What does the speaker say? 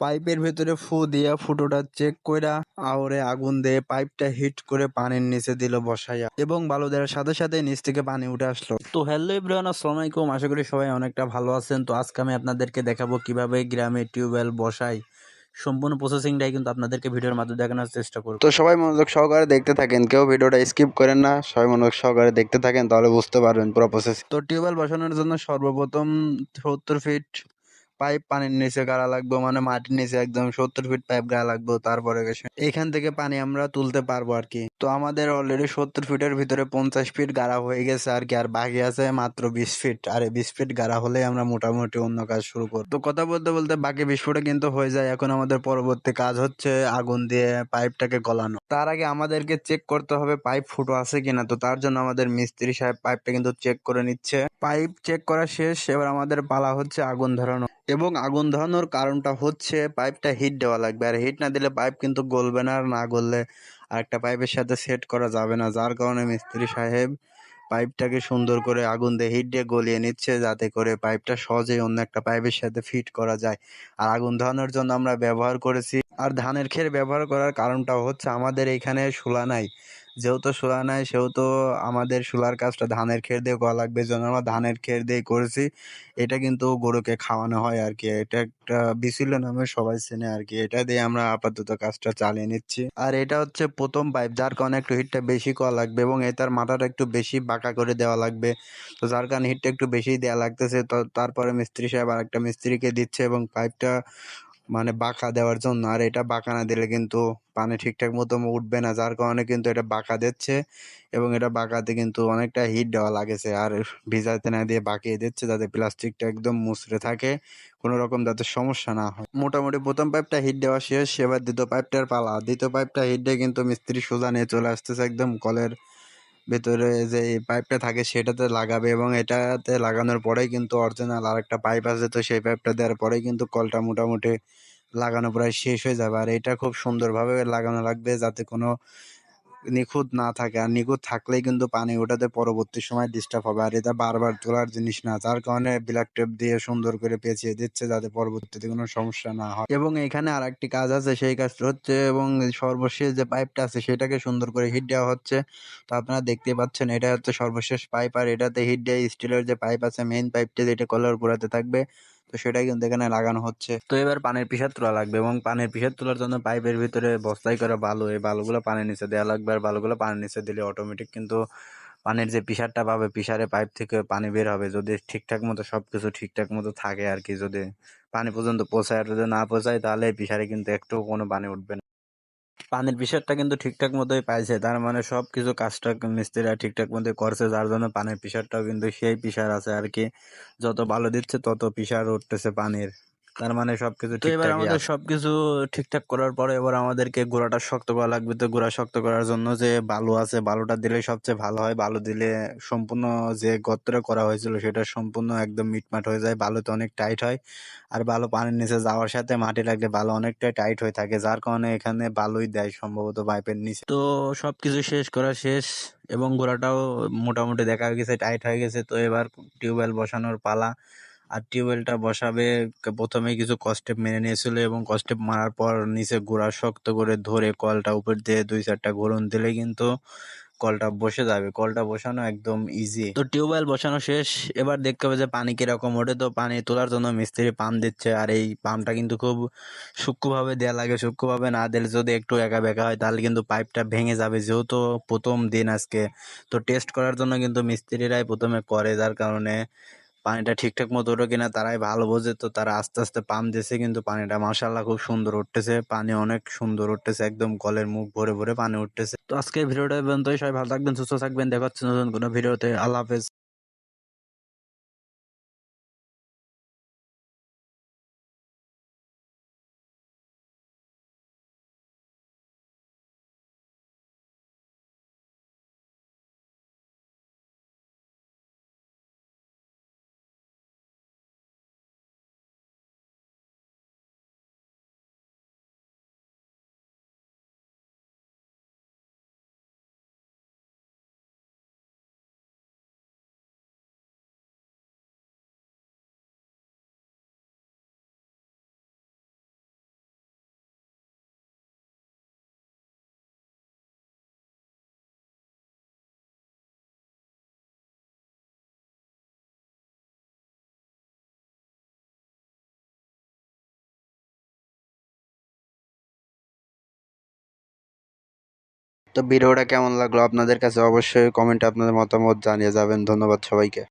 পাইপের ভেতরে ফু দিয়া ফুটোটা চেক কইরা আওরে আগুন দিয়ে পাইপটা হিট করে পানির নিচে দিল বসাইয়া এবং বালু দেওয়ার সাথে সাথে নিচ থেকে পানি উঠে আসলো। তো হ্যালো এভরিওয়ান আসসালামু আলাইকুম। আশা করি সবাই অনেকটা ভালো আছেন। তো আজকে আমি আপনাদেরকে দেখাবো কীভাবে গ্রামে টিউবওয়েল বসাই। সম্পূর্ণ প্রসেসিংটাই কিন্তু আপনাদেরকে ভিডিওর মাধ্যমে দেখানোর চেষ্টা করব। তো সবাই মনোযোগ সহকারে দেখতে থাকেন। কেউ ভিডিওটা স্কিপ করেন না। সবাই মনোযোগ সহকারে দেখতে থাকেন, তাহলে বুঝতে পারবেন পুরো প্রসেস তো টিউবওয়েল বসানোর জন্য সর্বপ্রথম সত্তর ফিট পাইপ পানির নিচে গাড়া লাগবে মানে মাটির নিচে একদম সত্তর ফিট পাইপ গাড়া লাগবে, তারপরে এখান থেকে পানি আমরা তুলতে পারব আর কি। তো আমাদের অলরেডি সত্তর ফিটের ভিতরে পঞ্চাশ ফিট গাড়া হয়ে গেছে আর কি, আর বাকি আছে মাত্র বিশ ফিট আর এই বিশ ফিট গাড়া হলে আমরা মোটামুটি অন্য কাজ শুরু করব। তো কথা বলতে বলতে বাকি বিশ ফুটে কিন্তু হয়ে যায়। এখন আমাদের পরবর্তী কাজ হচ্ছে আগুন দিয়ে পাইপটাকে গলানো। তার আগে আমাদেরকে চেক করতে হবে পাইপ ফুটো আছে কিনা। তো তার জন্য আমাদের মিস্ত্রি সাহেব পাইপটা কিন্তু চেক করে নিচ্ছে। পাইপ চেক করা শেষ, এবার আমাদের পালা হচ্ছে আগুন ধরানো। এবং আগুন ধরানোর কারণটা হচ্ছে পাইপটা হিট দেওয়া লাগবে। আর হিট না দিলে পাইপ কিন্তু গলবে না আর না গললে আরেকটা পাইপের সাথে সেট করা যাবে না। যার কারণে মিস্ত্রি সাহেব পাইপটাকে সুন্দর করে আগুন দিয়ে হিট দিয়ে গলিয়ে নিচ্ছে যাতে করে পাইপটা সহজেই অন্য একটা পাইপের সাথে ফিট করা যায়। আর আগুন ধরানোর জন্য আমরা ব্যবহার করেছি। আর ধানের খের ব্যবহার করার কারণটা হচ্ছে আমাদের এখানে শোলা নাই। যেহেতু শোলা নাই, সেহেতু আমাদের শোলার কাজটা ধানের খের দিয়ে করা লাগবে জন্য আমরা ধানের খের দিয়ে করেছি। এটা কিন্তু গরুকে খাওয়ানো হয় আর কি এটা একটা বিসিল নামে সবাই চেনে আর কি এটা দিয়ে আমরা আপাতত কাজটা চালিয়ে নিচ্ছি। আর এটা হচ্ছে প্রথম পাইপ, যার কারণে একটু হিটটা বেশি করা লাগবে এবং এটার মাথাটা একটু বেশি বাঁকা করে দেওয়া লাগবে। তো যার কারণে হিটটা একটু বেশি দেওয়া লাগতেছে, তো তারপরে মিস্ত্রি সাহেব আর একটা মিস্ত্রিকে দিচ্ছে এবং পাইপটা মানে বাঁকা দেওয়ার জন্য, আর এটা বাঁকা না দিলে কিন্তু পানি ঠিকঠাক মতো উঠবে না, যার কারণে কিন্তু এটা বাঁকা দিচ্ছে এবং এটা বাঁকাতে কিন্তু অনেকটা হিট দেওয়া লাগেছে। আর ভিজাতে না দিয়ে বাঁকিয়ে দিচ্ছে যাতে প্লাস্টিকটা একদম মুচড়ে থাকে, কোনো রকম যাতে সমস্যা না হয়। মোটামুটি প্রথম পাইপটা হিট দেওয়া শেষ, এবার দ্বিতীয় পাইপটার পালা। দ্বিতীয় পাইপটা হিট দিয়ে কিন্তু মিস্ত্রি সোজা নিয়ে চলে আসতেছে একদম কলের ভেতরে যে পাইপটা থাকে সেটাতে লাগাবে এবং এটাতে লাগানোর পরেই কিন্তু অরিজিনাল আর একটা পাইপ আছে, তো সেই পাইপটা দেওয়ার পরেই কিন্তু কলটা মোটামুটি লাগানো প্রায় শেষ হয়ে যাবে। আর এটা খুব সুন্দরভাবে লাগানো লাগবে যাতে কোনো নিখুঁত না থাকে। আর নিখুঁত থাকলেই কিন্তু পানি ওঠাতে পরবর্তী সময় ডিস্টার্ব হবে। আর এটা বারবার তোলার জিনিস না, যার কারণে ব্ল্যাক টেপ দিয়ে সুন্দর করে পেঁচিয়ে দিচ্ছে যাতে পরবর্তীতে কোনো সমস্যা না হয়। এবং এখানে আর একটি কাজ আছে, সেই কাজটা হচ্ছে এবং সর্বশেষ যে পাইপটা আছে, সেটাকে সুন্দর করে হিট দেওয়া হচ্ছে। তো আপনারা দেখতে পাচ্ছেন, এটা হচ্ছে সর্বশেষ পাইপ আর এটাতে হিট দিয়ে স্টিলের যে পাইপ আছে মেইন পাইপটা যেটা কলার উপরাতে থাকবে তো সেটাই কিন্তু এখানে লাগানো হচ্ছে। তো এবার পানির পিসার তোলা লাগবে এবং পানির পিসার তোলার জন্য পাইপের ভিতরে বস্তাই করা বালু, এই বালুগুলো পানির নিচে দেওয়া লাগবে আর বালুগুলো পানির নিচে দিলে অটোমেটিক কিন্তু পানির যে পিসারটা পাবে পিসারে পাইপ থেকে পানি বের হবে। যদি ঠিকঠাক মতো সব কিছু ঠিকঠাক মতো থাকে আর কি, যদি পানি পর্যন্ত পৌঁছায় যদি না পৌঁছায় তাহলে পিসারে কিন্তু একটু কোনো পানি উঠবে না। পানির প্রেশারটা কিন্তু ঠিকঠাক মতোই পাইছে। তার মানে সব কিছু কাজটা মিস্ত্রিরা ঠিকঠাক মতোই করছে, যার জন্য পানির প্রেশারটাও কিন্তু সেই প্রেশার আছে আর কি। যত ভালো দিচ্ছে, তত প্রেশার উঠতেছে পানির। তার মানে সবকিছু তো এবার আমাদের সবকিছু ঠিকঠাক করার পরে এবার আমাদেরকে গোড়াটা শক্ত করা লাগবে। তো গোড়া শক্ত করার জন্য যে বালু আছে বালুটা দিলে সবচেয়ে ভালো হয়। বালু দিলে সম্পূর্ণ যে গর্তটা করা হয়েছিল সেটা সম্পূর্ণ একদম মিটমাট হয়ে যায়। বালুতে অনেক টাইট হয়। আর বালু পানির নিচে যাওয়ার সাথে মাটি লাগলে বালু অনেকটাই টাইট হয়ে থাকে যার কারণে এখানে বালুই দেয় সম্ভবত পাইপের নিচে। তো সবকিছু শেষ করা শেষ এবং গোড়াটাও মোটামুটি দেখা গেছে টাইট হয়ে গেছে। তো এবার টিউবওয়েল বসানোর পালা আর টিউবওয়েলটা বসাবে। প্রথমে কিছু কস্টেপ মেনে নিয়েছিল এবং কস্টেপ মারার পর নিচে গোড়া শক্ত করে ধরে কলটা উপর দিয়ে দুই চারটা ঘুরন দিলে কিন্তু কলটা বসে যাবে। কলটা বসানো একদম ইজি তো টিউবওয়েল বসানো শেষ। এবার দেখতে হবে যে পানি কীরকম ওঠে। তো পানি তোলার জন্য মিস্ত্রি পাম্প দিচ্ছে আর এই পাম্পটা কিন্তু খুব সূক্ষ্মভাবে দেওয়া লাগে। সূক্ষ্মভাবে না দিলে যদি একটু একা বেঁকা হয় তাহলে কিন্তু পাইপটা ভেঙে যাবে যেহেতু প্রথম দিন আজকে। তো টেস্ট করার জন্য কিন্তু মিস্ত্রিরাই প্রথমে করে। যার কারণে পানিটা ঠিকঠাক মতো ওঠে কিনা তারাই ভালো বোঝে। তো তারা আস্তে আস্তে পাম দিয়েছে কিন্তু পানিটা মাসাল্লাহ খুব সুন্দর উঠতেছে। পানি অনেক সুন্দর উঠতেছে, একদম কলের মুখ ভরে ভরে পানি উঠতেছে। তো আজকে ভিডিওটা পর্যন্তই। সবাই ভালো থাকবেন, সুস্থ থাকবেন। দেখা নতুন কোনো ভিডিওতে। আল্লাহ হাফেজ। তো ভিডিওটা কেমন লাগল আপনাদের কাছে অবশ্যই কমেন্টে আপনাদের মতামত জানিয়ে যাবেন। ধন্যবাদ সবাইকে।